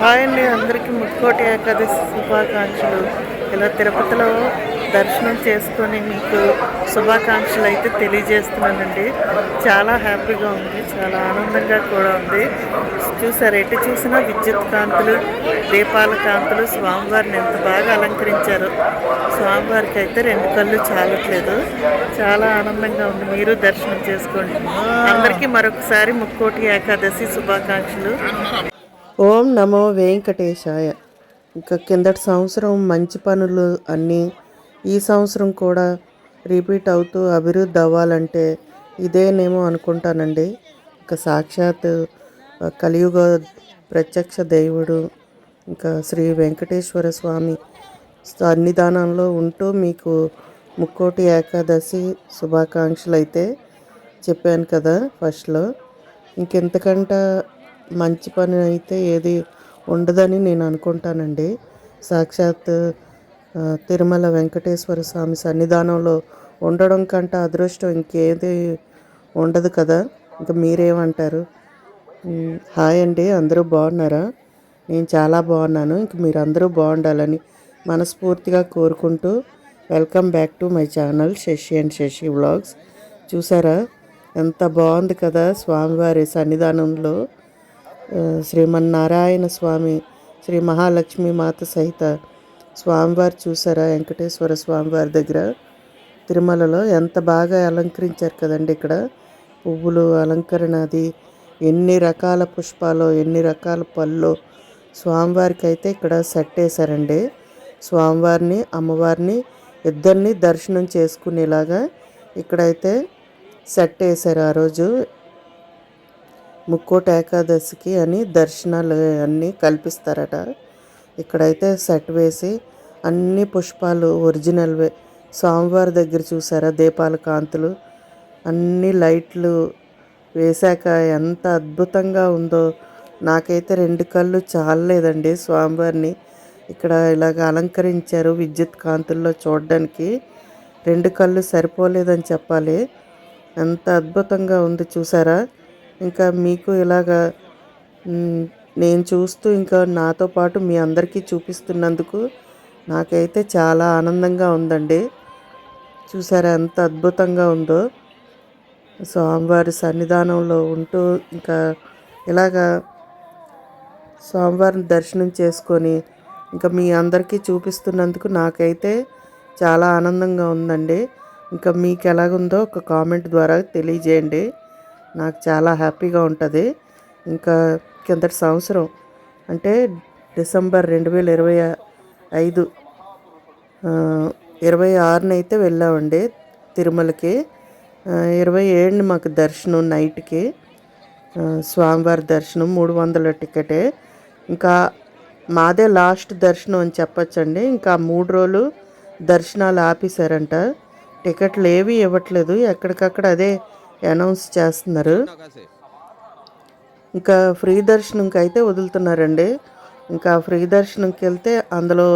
Hi అండి అందరికీ ముక్కోటి ఏకాదశి శుభాకాంక్షలు. ఇలా తిరుపతిలో దర్శనం చేసుకొని మీకు శుభాకాంక్షలు అయితే తెలియజేస్తున్నానండి. చాలా హ్యాపీగా ఉంది చాలా ఆనందంగా కూడా ఉంది. చూసారు ఎటు చూసినా విద్యుత్ కాంతులు దీపాల కాంతులు స్వామివారిని ఎంత బాగా అలంకరించారు. స్వామివారికి అయితే రెండు కళ్ళు చాలట్లేదు. చాలా ఆనందంగా ఉంది. మీరు దర్శనం చేసుకోండి. అందరికీ మరొకసారి ముక్కోటి ఏకాదశి శుభాకాంక్షలు. ఓం నమో వెంకటేశాయ. ఇంకా కిందటి సంవత్సరం మంచి పనులు అన్నీ ఈ సంవత్సరం కూడా రిపీట్ అవుతూ అభివృద్ధి అవ్వాలంటే ఇదేనేమో అనుకుంటానండి. ఇంకా సాక్షాత్ కలియుగ ప్రత్యక్ష దేవుడు ఇంకా శ్రీ వెంకటేశ్వర స్వామి సన్నిధానంలో ఉంటూ మీకు ముక్కోటి ఏకాదశి శుభాకాంక్షలు అయితే చెప్పాను కదా ఫస్ట్లో. ఇంకెంతకంట మంచి పని అయితే ఏది ఉండదని నేను అనుకుంటానండి. సాక్షాత్ తిరుమల వెంకటేశ్వర స్వామి సన్నిధానంలో ఉండడం కంటే అదృష్టం ఇంకేది ఉండదు కదా. ఇంకా మీరేమంటారు? హాయ్ అండి అందరూ బాగున్నారా? నేను చాలా బాగున్నాను. ఇంక మీరందరూ బాగుండాలని మనస్ఫూర్తిగా కోరుకుంటూ welcome back to my channel Sashi and Sashi vlogs. చూసారా? ఎంత బాగుంది కదా స్వామివారి సన్నిధానంలో. శ్రీమన్నారాయణ స్వామి శ్రీ మహాలక్ష్మి మాత సహిత స్వామివారు చూసారా వెంకటేశ్వర స్వామివారి దగ్గర? తిరుమలలో ఎంత బాగా అలంకరించారు కదండి ఇక్కడ? పువ్వులు అలంకరణ అది ఎన్ని రకాల పుష్పాలు ఎన్ని రకాల పళ్ళు స్వామివారికి అయితే ఇక్కడ సెట్ వేశారండి. స్వామివారిని అమ్మవారిని ఇద్దరిని దర్శనం చేసుకునేలాగా ఇక్కడైతే సెట్ వేశారు ఆ రోజు. ముక్కోటి ఏకాదశికి అని దర్శనాలు అన్నీ కల్పిస్తారట. ఇక్కడైతే సెట్ వేసి అన్ని పుష్పాలు ఒరిజినల్వే. స్వామివారి దగ్గర చూసారా? దీపాల కాంతులు. అన్ని లైట్లు వేశాక ఎంత అద్భుతంగా ఉందో. నాకైతే రెండు కళ్ళు చాలలేదండి స్వామివారిని. ఇక్కడ ఇలాగ అలంకరించారు విద్యుత్ కాంతుల్లో చూడడానికి. రెండు కళ్ళు సరిపోలేదని చెప్పాలి. ఎంత అద్భుతంగా ఉంది చూసారా? ఇంకా మీకు ఇలాగా నేను చూస్తూ ఇంకా నాతో పాటు మీ అందరికీ చూపిస్తున్నందుకు నాకైతే చాలా ఆనందంగా ఉందండి. చూసారా ఎంత అద్భుతంగా ఉందో. స్వామివారి సన్నిధానంలో ఉంటూ ఇంకా ఇలాగా స్వామివారిని దర్శనం చేసుకొని ఇంకా మీ అందరికీ చూపిస్తున్నందుకు నాకైతే చాలా ఆనందంగా ఉందండి. ఇంకా మీకు ఎలాగుందో ఒక కామెంట్ ద్వారా తెలియజేయండి. నాకు చాలా హ్యాపీగా ఉంటుంది. ఇంకా కిందటి సంవత్సరం అంటే డిసెంబర్ రెండు వేల ఇరవై ఐదు ఇరవై ఆరున అయితే వెళ్ళామండి తిరుమలకి. ఇరవై ఏడుని మాకు దర్శనం నైట్కి. స్వామివారి దర్శనం మూడు వందల టికెటే. ఇంకా మాదే లాస్ట్ దర్శనం అని చెప్పొచ్చండి. ఇంకా మూడు రోజులు దర్శనాలు ఆపేశారంట. టికెట్లు ఏవి ఇవ్వట్లేదు. ఎక్కడికక్కడ అదే అనౌన్స్ చేస్తున్నారు. ఇంకా ఫ్రీ దర్శనంకి అయితే వదులుతున్నారండి. ఇంకా ఫ్రీ దర్శనంకి వెళ్తే అందులో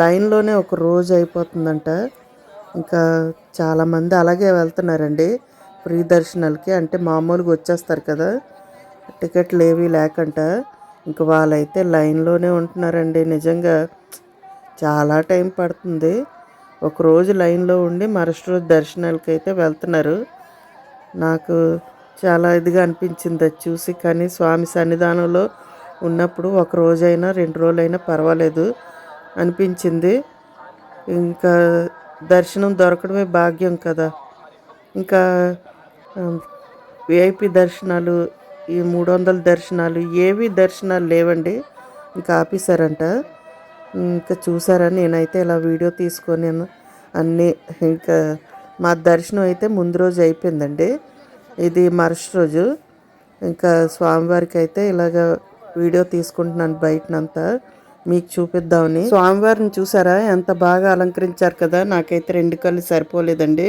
లైన్లోనే ఒక రోజు అయిపోతుందంట. ఇంకా చాలామంది అలాగే వెళ్తున్నారండి ఫ్రీ దర్శనాలకి. అంటే మామూలుగా వచ్చేస్తారు కదా టికెట్లు ఏవి లేకంట. ఇంక వాళ్ళైతే లైన్లోనే ఉంటున్నారండి. నిజంగా చాలా టైం పడుతుంది. ఒకరోజు లైన్లో ఉండి మరుసటి రోజు దర్శనాలకి అయితే వెళ్తున్నారు. నాకు చాలా ఇదిగా అనిపించింది అది చూసి. కానీ స్వామి సన్నిధానంలో ఉన్నప్పుడు ఒక రోజైనా రెండు రోజులైనా పర్వాలేదు అనిపించింది. ఇంకా దర్శనం దొరకడమే భాగ్యం కదా. ఇంకా విఐపి దర్శనాలు ఈ మూడు వందల దర్శనాలు ఏవి దర్శనాలు లేవండి. ఇంకా ఆపేశారంట. ఇంకా చూసారా నేనైతే ఇలా వీడియో తీసుకొని అన్నీ ఇంకా మా దర్శనం అయితే ముందు రోజు అయిపోయిందండి. ఇది మరుసటి రోజు. ఇంకా స్వామివారికి అయితే ఇలాగ వీడియో తీసుకుంటున్నాను బయటనంతా. మీకు చూపిద్దామని. స్వామివారిని చూసారా? ఎంత బాగా అలంకరించారు కదా? నాకైతే రెండు కళ్ళు సరిపోలేదండి.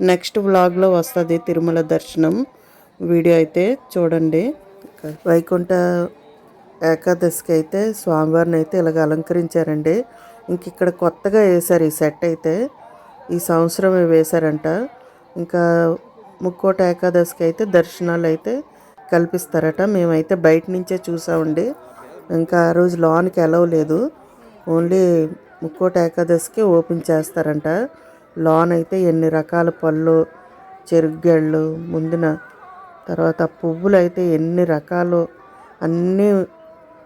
నెక్స్ట్ వ్లాగ్లో వస్తుంది తిరుమల దర్శనం. వీడియో అయితే చూడండి. వైకుంఠ ఏకాదశికి అయితే స్వామివారిని అయితే ఇలాగ అలంకరించారండి. ఇంక ఇక్కడ కొత్తగా వేశారు ఈ సెట్ అయితే. ఈ సంవత్సరమే వేశారంట. ఇంకా ముక్కోట ఏకాదశికి అయితే దర్శనాలు అయితే కల్పిస్తారట. మేమైతే బయట నుంచే చూసామండి. ఇంకా ఆ రోజు లోనికి ఎలవ్ లేదు. ఓన్లీ ముక్కోట ఏకాదశికి ఓపెన్ చేస్తారంట. లోన్ అయితే ఎన్ని రకాల పళ్ళు చెరుగ్గళ్ళు ముందున తర్వాత పువ్వులు అయితే ఎన్ని రకాలు అన్నీ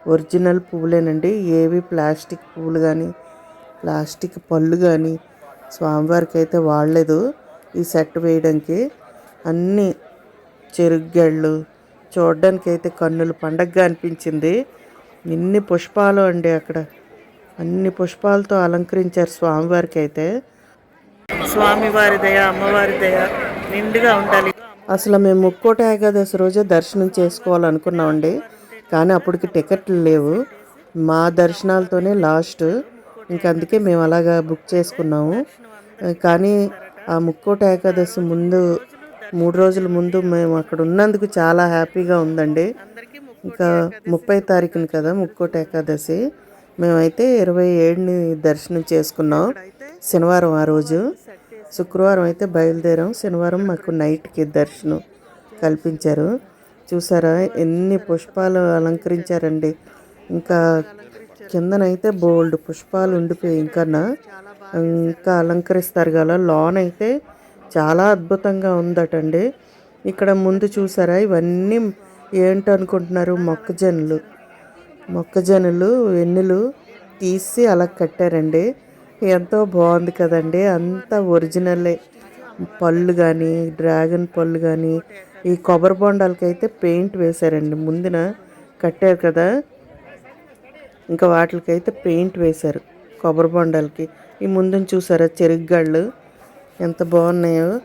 ఒరిజినల్ పువ్వులేనండి. ఏవి ప్లాస్టిక్ పువ్వులు కానీ ప్లాస్టిక్ పళ్ళు కానీ స్వామివారికి అయితే వాడలేదు ఈ సెట్ వేయడానికి. అన్నీ చెరుగ్గళ్ళు చూడడానికి అయితే కన్నులు పండగగా అనిపించింది. ఎన్ని పుష్పాలు అండి అక్కడ. అన్ని పుష్పాలతో అలంకరించారు స్వామివారికి అయితే స్వామివారి దయ అమ్మవారి దయ నిండుగా ఉండాలి. అసలు మేము ముక్కోట ఏకాదశి రోజే దర్శనం చేసుకోవాలనుకున్నామండి. కానీ అప్పటికి టికెట్లు లేవు. మా దర్శనాలతోనే లాస్ట్. ఇంక అందుకే మేము అలాగా బుక్ చేసుకున్నాము. కానీ ఆ ముక్కోట ఏకాదశి ముందు మూడు రోజుల ముందు మేము అక్కడ ఉన్నందుకు చాలా హ్యాపీగా ఉందండి. ఇంకా ముప్పై తారీఖున కదా ముక్కోట ఏకాదశి. మేమైతే ఇరవై ఏడుని దర్శనం చేసుకున్నాం శనివారం ఆ రోజు. శుక్రవారం అయితే బయలుదేరాం. శనివారం మాకు నైట్కి దర్శనం కల్పించారు. చూసారా ఎన్ని పుష్పాలు అలంకరించారండి. ఇంకా కిందనైతే బోల్డ్ పుష్పాలు ఉండిపోయి ఇంకా ఇంకా అలంకరిస్తారు కదా లాన్ అయితే చాలా అద్భుతంగా ఉందటండి. ఇక్కడ ముందు చూసారా ఇవన్నీ ఏంటనుకుంటున్నారు మొక్కజొన్నలు. మొక్కజొన్నలు వెన్నులు తీసి అలా కట్టారండి. ఎంతో బాగుంది కదండి అంతా ఒరిజినలే. పళ్ళు కానీ డ్రాగన్ పళ్ళు కానీ ఈ కొబ్బరి బొండాలకైతే పెయింట్ వేశారండి. ముందున కట్టారు కదా ఇంకా వాటికైతే పెయింట్ వేశారు. కొబ్బరి బొండాలకి. ఈ ముందుని చూసారా చెరుగ్గాళ్ళు? ఎంత బాగున్నాయో.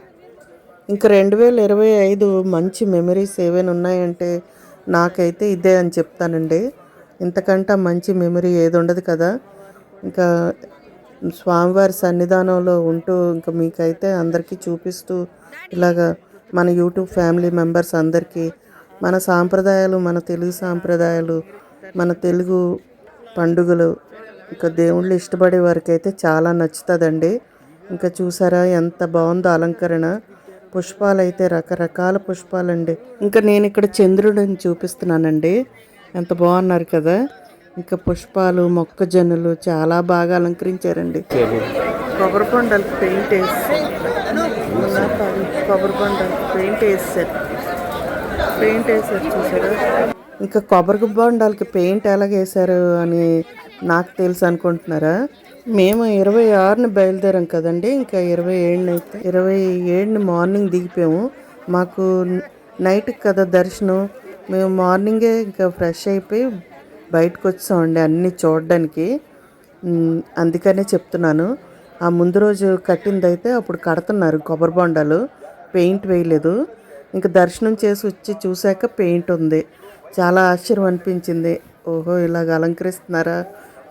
ఇంకా రెండు వేల ఇరవై ఐదు మంచి మెమరీస్ ఏవైనా ఉన్నాయంటే నాకైతే ఇదే అని చెప్తానండి. ఇంతకంటే మంచి మెమరీ ఏది ఉండదు కదా. ఇంకా స్వామివారి సన్నిధానంలో ఉంటూ ఇంకా మీకైతే అందరికీ చూపిస్తూ ఇలాగా మన యూట్యూబ్ ఫ్యామిలీ మెంబర్స్ అందరికీ మన సాంప్రదాయాలు మన తెలుగు సాంప్రదాయాలు మన తెలుగు పండుగలు. ఇంకా దేవుళ్ళు ఇష్టపడే వారికి అయితే చాలా నచ్చుతుందండి. ఇంకా చూసారా ఎంత బాగుందో అలంకరణ. పుష్పాలు అయితే రకరకాల పుష్పాలండి. ఇంకా నేను ఇక్కడ చంద్రుడిని చూపిస్తున్నానండి. ఎంత బాగున్నారు కదా. ఇంకా పుష్పాలు మొక్కజొన్నలు చాలా బాగా అలంకరించారండి. కొబ్బరి కొండలకు పెయింట్ వేసి కొబ్బరి కొండలకు పెయింట్ వేసారు. పెయింట్ వేసారు చూసారా? ఇంకా కొబ్బరి బొండాలకి పెయింట్ ఎలాగ వేశారు అని నాకు తెలుసు అనుకుంటున్నారా? మేము ఇరవై ఆరుని బయలుదేరాం కదండి ఇంకా ఇరవై ఏడుని అయితే ఇరవై ఏడుని మార్నింగ్ దిగిపోయాము. మాకు నైట్ కదా దర్శనం. మేము మార్నింగే ఇంకా ఫ్రెష్ అయిపోయి బయటకు వచ్చామండి అన్నీ చూడడానికి. అందుకనే చెప్తున్నాను. ఆ ముందు రోజు కట్టిందైతే అప్పుడు కడుతున్నారు కొబ్బరి బొండాలు. పెయింట్ వేయలేదు. ఇంకా దర్శనం చేసి వచ్చి చూశాక పెయింట్ ఉంది. చాలా ఆశ్చర్యం అనిపించింది. ఓహో ఇలాగ అలంకరిస్తున్నారా?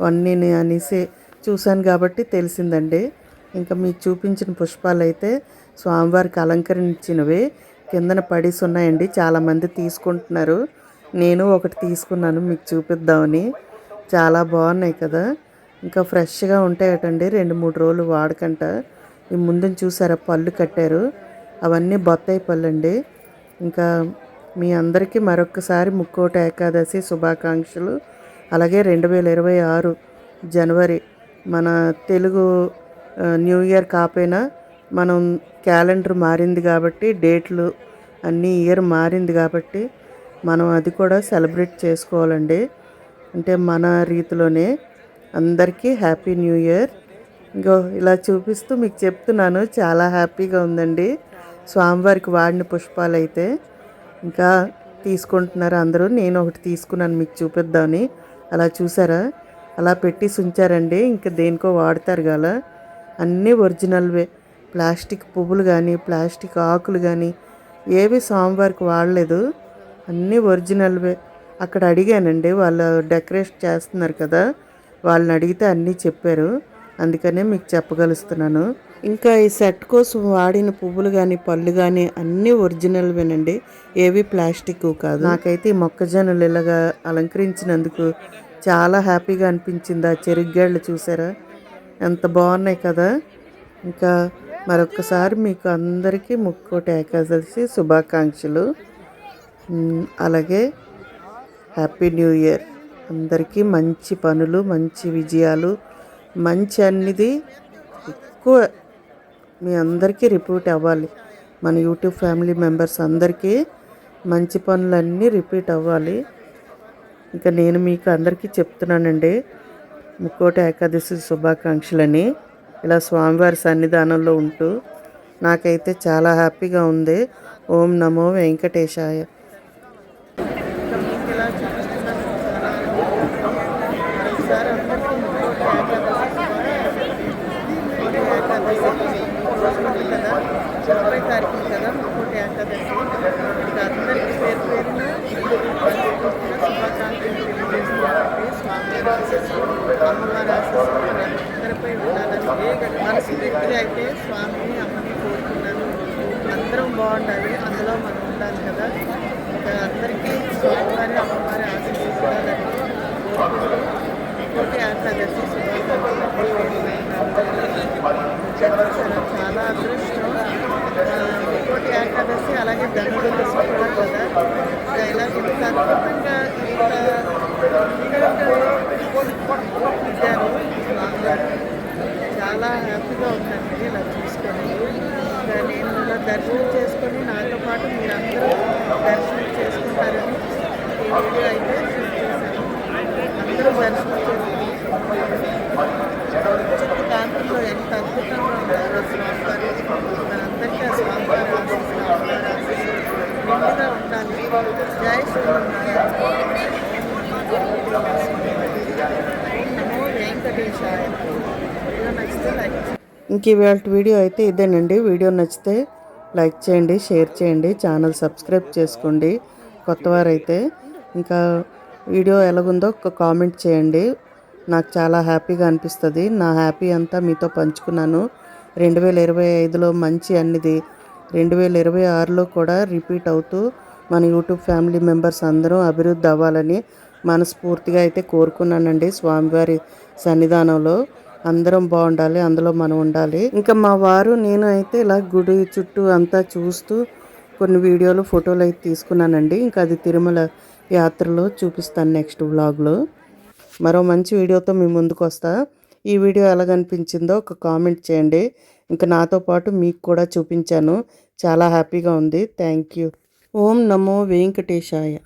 అన్నీ అనేసి చూశాను కాబట్టి తెలిసిందండి. ఇంకా మీకు చూపించిన పుష్పాలు అయితే స్వామివారికి అలంకరించినవి. కిందన పడేసి ఉన్నాయండి. చాలామంది తీసుకుంటున్నారు. నేను ఒకటి తీసుకున్నాను మీకు చూపిద్దామని. చాలా బాగున్నాయి కదా. ఇంకా ఫ్రెష్గా ఉంటాయటండి. రెండు మూడు రోజులు వాడకంట. ఈ ముందున చూసారా? పళ్ళు కట్టారు. అవన్నీ బొత్తాయి పళ్ళు అండి ఇంకా మీ అందరికీ మరొకసారి ముక్కోటి ఏకాదశి శుభాకాంక్షలు. అలాగే రెండు వేల ఇరవై ఆరు జనవరి మన తెలుగు న్యూ ఇయర్ కాపోయినా మనం క్యాలెండర్ మారింది కాబట్టి డేట్లు అన్నీ ఇయర్ మారింది కాబట్టి మనం అది కూడా సెలబ్రేట్ చేసుకోవాలండి. అంటే మన రీతిలోనే అందరికీ హ్యాపీ న్యూ ఇయర్. ఇంకో ఇలా చూపిస్తూ మీకు చెప్తున్నాను చాలా హ్యాపీగా ఉందండి. స్వామివారికి వాడిన పుష్పాలు అయితే ఇంకా తీసుకుంటున్నారు అందరూ? నేను ఒకటి తీసుకున్నాను మీకు చూపిద్దామని. అలా చూసారా? అలా పెట్టి ఉంచారండి ఇంకా దేనికో వాడతారు గల. అన్నీ ఒరిజినల్వే ప్లాస్టిక్ పువ్వులు కానీ ప్లాస్టిక్ ఆకులు కానీ ఏవి సోమవారికి వాడలేదు. అన్నీ ఒరిజినల్వే అక్కడ అడిగానండి. వాళ్ళు డెకరేషన్ చేస్తున్నారు కదా. వాళ్ళని అడిగితే అన్నీ చెప్పారు. అందుకనే మీకు చెప్పగలుస్తున్నాను. ఇంకా ఈ సెట్ కోసం వాడిన పువ్వులు కానీ పళ్ళు కానీ అన్నీ ఒరిజినల్ వినండి. ఏవి ప్లాస్టిక్ కాదు. నాకైతే ఈ మొక్కజొన్నలు ఇలాగా అలంకరించినందుకు చాలా హ్యాపీగా అనిపించింది. ఆ చెరుగ్గాళ్ళు చూసారా? ఎంత బాగున్నాయి కదా! ఇంకా మరొకసారి మీకు అందరికీ ముక్కోటి ఏకాదశి శుభాకాంక్షలు. అలాగే హ్యాపీ న్యూ ఇయర్. అందరికీ మంచి పనులు మంచి విజయాలు మంచి అన్నిది ఎక్కువ మీ అందరికీ రిపీట్ అవ్వాలి. మన యూట్యూబ్ ఫ్యామిలీ మెంబర్స్ అందరికీ మంచి పనులన్నీ రిపీట్ అవ్వాలి. ఇంకా నేను మీకు అందరికీ చెప్తున్నానండి. ముక్కోటి ఏకాదశి శుభాకాంక్షలని. ఇలా స్వామివారి సన్నిధానంలో ఉంటూ నాకైతే చాలా హ్యాపీగా ఉంది. ఓం నమో వెంకటేశాయ ఒకసారి అందరికీ ముక్కోటి ఏకాదశి ఏకాదశి కదా ముప్పై తారీఖు కదా ముక్కోటి ఏకాదశి ఇంకా అందరికీ పేరు పేరున శుభాకాంక్షలు తెలియజేస్తున్నానండి స్వామి ఆశీస్సులు అమ్మవారి ఆశీస్సులు అందరిపై ఉండాలని మనస్ఫూర్తిగా అయితే స్వామిని అమ్మని కోరుకున్నాను అందరం బాగుండాలి అందులో మనం ఉండాలి కదా ఇంకా అందరికీ స్వామివారి అమ్మవారి ఆశీస్సులు ఉండాలని కోరుకుంటూ ఇంకోటి ఏకాదశి శుభాకాంక్షలు చాలా అదృష్టం ఆ, ఇంకోటి ఏకాదశి అలాగే ధనుర్దశి కూడా కదా ఇంకా ఇలా ఇంత అద్భుతంగా ఇంత ఇచ్చారు స్వామివారు చాలా హ్యాపీగా ఉందండి ఇలా చూసుకొని. ఇంకా నేను ఇలా దర్శనం చేసుకొని నాతో పాటు మీరందరూ దర్శనం చేసుకుంటారని ఈ వీడియో అయితే షూట్ అందరూ దర్శనం చేసుకుని చుట్టూ కాంతుల్లో ఎంత అద్భుతంగా ఉన్నారో స్వామివారు మనందరికీ ఆ స్వామివారి ఆశీస్సులు అమ్మవారి ఆశీస్సులు నిండుగా ఉండాలి జై శ్రీమన్నారాయణ నమో వెంకటేశాయ వీడియో నచ్చితే లైక్ ఇంక ఇవాళ వీడియో అయితే ఇదేనండి. వీడియో నచ్చితే లైక్ చేయండి షేర్ చేయండి ఛానల్ సబ్స్క్రైబ్ చేసుకోండి. కొత్తవారైతే ఇంకా వీడియో ఎలాగుందో ఒక కామెంట్ చేయండి. నాకు చాలా హ్యాపీగా అనిపిస్తుంది. నా హ్యాపీ అంతా మీతో పంచుకున్నాను. రెండు వేల ఇరవై ఐదులో మంచి అన్నిది. రెండు వేల ఇరవై ఆరులో కూడా రిపీట్ అవుతూ మన యూట్యూబ్ ఫ్యామిలీ మెంబర్స్ అందరూ అభివృద్ధి అవ్వాలని మనస్ఫూర్తిగా అయితే కోరుకున్నానండి స్వామివారి సన్నిధానంలో. అందరం బాగుండాలి అందులో మనం ఉండాలి. ఇంకా మా వారు నేను అయితే ఇలా గుడి చుట్టూ అంతా చూస్తూ కొన్ని వీడియోలు ఫోటోలు అయితే తీసుకున్నానండి. ఇంకా అది తిరుమల యాత్రలో చూపిస్తాను నెక్స్ట్ వ్లాగ్లో. మరో మంచి వీడియోతో మీ ముందుకు వస్తా. ఈ వీడియో ఎలాగనిపించిందో ఒక కామెంట్ చేయండి. ఇంకా నాతో పాటు మీకు కూడా చూపించాను. చాలా హ్యాపీగా ఉంది. Thank you. Om Namo Venkatesaya.